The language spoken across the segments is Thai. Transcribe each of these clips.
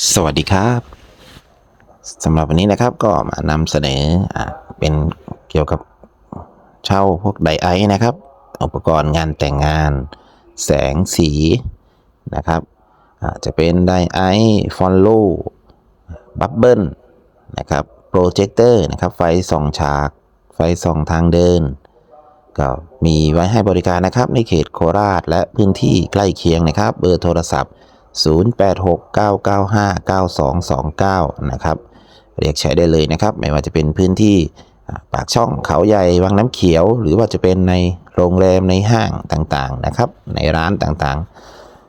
สวัสดีครับสำหรับวันนี้นะครับก็มานำเสนออเป็นเกี่ยวกับเช่าพวกไดไอซ์นะครับ อุปกรณ์งานแต่งงาน แสงสีนะครับจะเป็นไดไอฟอนโลบับเบิลนะครับโปรเจคเตอร์นะครับไฟส่องฉาก ไฟส่องทางเดิน ก็มีไว้ให้บริการนะครับในเขตโคราชและพื้นที่ใกล้เคียงนะครับ เบอร์โทรศัพท์ 0869959229 นะครับ เรียกใช้ได้เลยนะครับ ไม่ว่าจะเป็นพื้นที่ปากช่องเขาใหญ่วังน้ำเขียว หรือว่าจะเป็นในโรงแรมในห้างต่างๆนะครับ ในร้านต่าง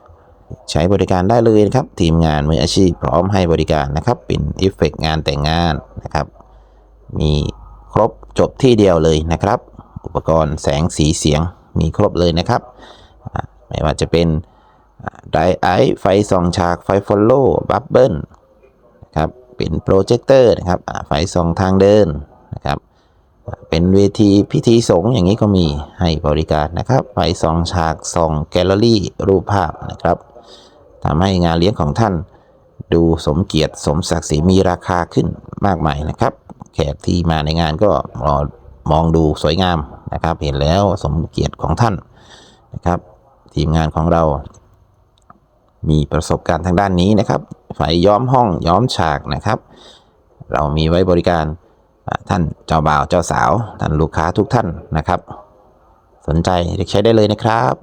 ๆ ใช้บริการได้เลยนะครับ ทีมงานมืออาชีพพร้อมให้บริการนะครับ เป็นเอฟเฟกต์งานแต่งงานนะครับ มีครบจบที่เดียวเลยนะครับ อุปกรณ์แสงสีเสียงมีครบเลยนะครับ ไม่ว่าจะเป็น ไดไอไฟส่องฉากไฟฟอลโล่บับเบิลนะครับเป็นโปรเจคเตอร์นะครับไฟส่องทางเดินนะครับเป็นเวทีพิธีสงฆ์อย่างนี้ก็มีให้บริการนะครับไฟส่องฉากส่องแกลเลอรี่รูปภาพนะครับทำให้งานเลี้ยงของท่านดูสมเกียรติสมศักดิ์ศรีมีราคาขึ้นมากมายนะครับ แขกที่มาในงานก็รอมองดูสวยงามนะครับ เห็นแล้วสมเกียรติของท่านนะครับ ทีมงานของเรา มีประสบการณ์ทางด้านนี้นะครับไฟย้อมห้องย้อมฉากนะครับ เรามีไว้บริการท่านเจ้าบ่าวเจ้าสาว ท่านลูกค้าทุกท่านนะครับ สนใจเรียกใช้ได้เลยนะครับ